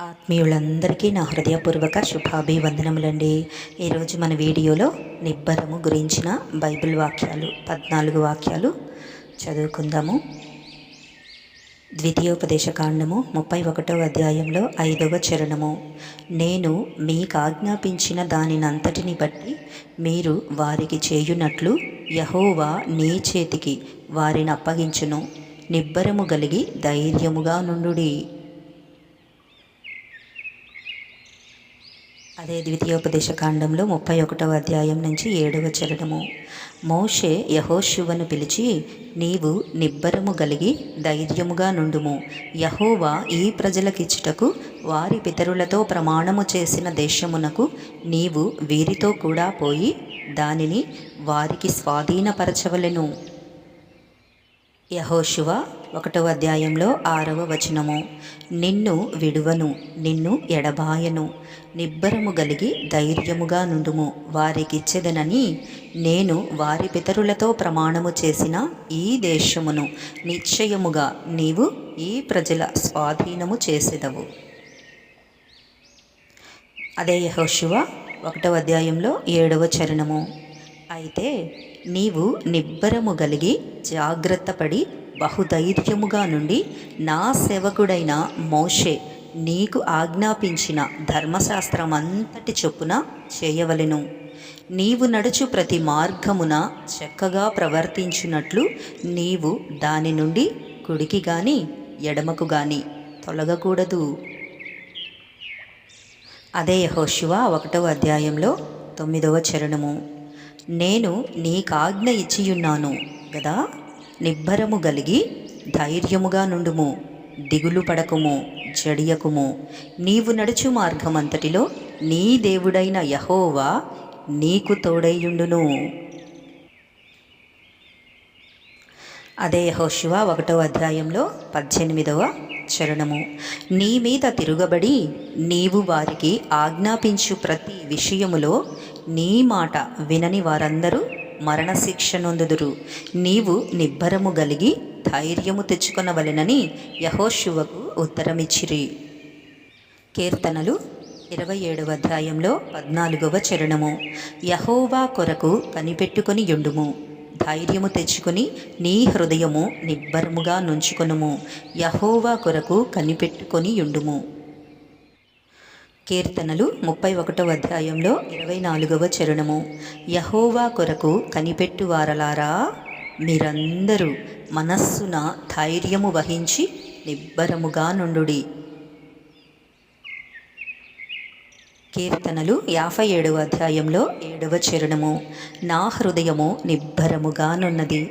ఆత్మీయులందరికీ నా హృదయపూర్వక శుభాభివందనములండి. ఈరోజు మన వీడియోలో నిబ్బరము గురించిన బైబిల్ వాక్యాలు పద్నాలుగు వాక్యాలు చదువుకుందాము. ద్వితీయోపదేశ కాండము ముప్పై ఒకటో అధ్యాయంలో ఐదవ చరణము. నేను మీకు ఆజ్ఞాపించిన దానినంతటిని బట్టి మీరు వారికి చేయునట్లు యహోవా నీ చేతికి వారిని అప్పగించును. నిబ్బరము కలిగి ధైర్యముగా నుండుడి. అదే ద్వితీయోపదేశ కాండంలో ముప్పై ఒకటవ అధ్యాయం నుంచి ఏడవ చరణము. మోషే యహోశివను పిలిచి నీవు నిబ్బరము కలిగి ధైర్యముగా నుండుము. యహోవా ఈ ప్రజలకిచ్చుటకు వారి పితరులతో ప్రమాణము చేసిన దేశమునకు నీవు వీరితో కూడా పోయి దానిని వారికి స్వాధీనపరచవలెను. యహోశివ ఒకటవ అధ్యాయంలో ఆరవ వచనము. నిన్ను విడువను నిన్ను ఎడబాయను నిబ్బరము గలిగి ధైర్యముగా నుండుము. వారికిచ్చెదనని నేను వారి పితరులతో ప్రమాణము చేసిన ఈ దేశమును నిశ్చయముగా నీవు ఈ ప్రజల స్వాధీనము చేసేదవు. అదే యహోశివ ఒకటవ అధ్యాయంలో ఏడవ చరణము. అయితే నీవు నిబ్బరము కలిగి జాగ్రత్తపడి బహుధైర్యముగా నుండి నా సేవకుడైన మోషే నీకు ఆజ్ఞాపించిన ధర్మశాస్త్రం అంతటి చొప్పున చేయవలెను. నీవు నడుచు ప్రతి మార్గమున చక్కగా ప్రవర్తించున్నట్లు నీవు దాని నుండి కుడికి గాని ఎడమకు గాని తొలగకూడదు. అదే యహోశివ ఒకటవ అధ్యాయంలో తొమ్మిదవ చరణము. నేను నీకాజ్ఞ ఇచ్చియున్నాను కదా నిబ్బరము గలిగి ధైర్యముగా నుండుము దిగులు పడకుము జడియకుము. నీవు నడుచు మార్గమంతటిలో నీ దేవుడైన యహోవా నీకు తోడైయుండును. అదే యహోశివ ఒకటో అధ్యాయంలో పద్దెనిమిదవ చరణము. నీ మీద తిరుగబడి నీవు వారికి ఆజ్ఞాపించు ప్రతి విషయములో నీ మాట వినని వారందరూ మరణశిక్ష నొందుదురు. నీవు నిబ్బరము గలిగి ధైర్యము తెచ్చుకొనవలెనని యహోశివకు ఉత్తరమిచ్చిరి. కీర్తనలు ఇరవై ఏడవ అధ్యాయంలో పద్నాలుగవ చరణము. యహోవా కొరకు కనిపెట్టుకొని యుండుము. ధైర్యము తెచ్చుకొని నీ హృదయము నిబ్బరముగా నుంచుకొనుము. యహోవా కొరకు కనిపెట్టుకొని యుండుము. కీర్తనలు ముప్పై ఒకటవ అధ్యాయంలో ఇరవై నాలుగవ చరణము. యహోవా కొరకు కనిపెట్టువారలారా? మీరందరూ మనస్సున ధైర్యము వహించి నిబ్బరముగా నుండుడి. కీర్తనలు యాభై ఏడవ అధ్యాయంలో ఏడవ చరణము. నా హృదయము నిబ్బరముగానున్నది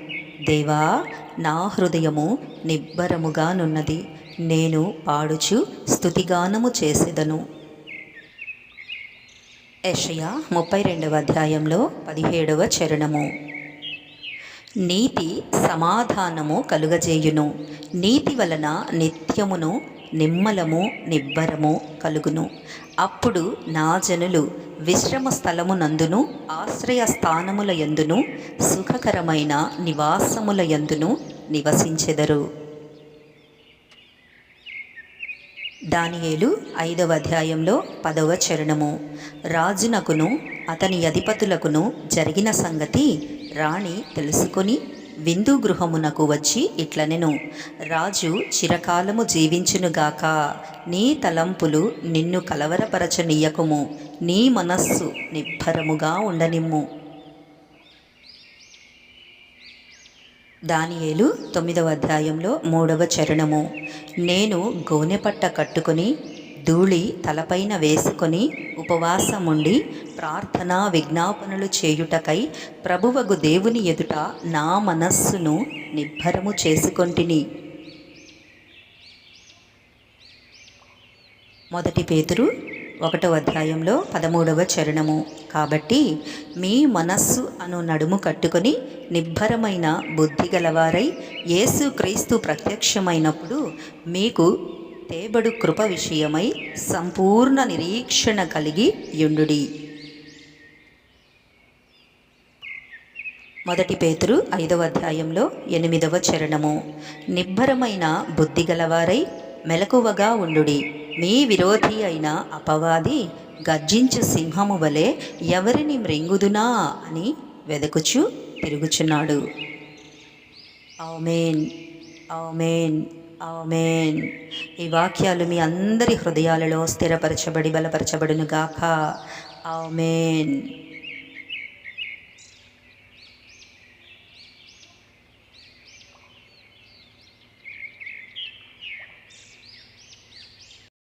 దేవా నా హృదయము నిబ్బరముగానున్నది నేను పాడుచు స్థుతిగానము చేసేదను. యషయా ముప్పై రెండవ అధ్యాయంలో పదిహేడవ చరణము. నీతి సమాధానము కలుగజేయును. నీతి వలన నిత్యమును నిమ్మలము నిబ్బరము కలుగును. అప్పుడు నా జనులు విశ్రమ స్థలమునందును ఆశ్రయ స్థానముల యందును సుఖకరమైన నివాసముల యందును నివసించెదరు. దానియేలు ఐదవ అధ్యాయంలో పదవ చరణము. రాజునకును అతని అధిపతులకును జరిగిన సంగతి రాణి తెలుసుకొని విందు గృహమునకు వచ్చి ఇట్లనెను రాజు చిరకాలము జీవించునుగాక నీ తలంపులు నిన్ను కలవరపరచనీయకుము. నీ మనస్సు నిబ్బరముగా ఉండనిమ్ము. దానియేలు తొమ్మిదవ అధ్యాయంలో మూడవ చరణము. నేను గోనెపట్ట కట్టుకొని ధూళి తలపైన వేసుకొని ఉపవాసముండి ప్రార్థనా విజ్ఞాపనలు చేయుటకై ప్రభువగు దేవుని ఎదుట నా మనస్సును నిబ్బరము చేసుకొంటిని. మొదటి పేతురు ఒకటవ అధ్యాయంలో పదమూడవ చరణము. కాబట్టి మీ మనస్సు అను నడుము కట్టుకొని నిబ్బరమైన బుద్ధి గలవారై యేసు క్రీస్తు ప్రత్యక్షమైనప్పుడు మీకు తేబడు కృప విషయమై సంపూర్ణ నిరీక్షణ కలిగి యుండుడి. మొదటి పేతురు ఐదవ అధ్యాయంలో ఎనిమిదవ చరణము. నిబ్బరమైన బుద్ధి గలవారై మెలకువగా ఉండుడి. మీ విరోధి అయిన అపవాది గర్జించు సింహము వలె ఎవరిని మృంగుదునా అని వెదకుచు తిరుగుచున్నాడు. అవమేన్ అవమేన్ ఆమెన్. ఈ వాక్యాలు మీ అందరి హృదయాలలో స్థిరపరచబడి బలపరచబడునుగాక. ఆమెన్.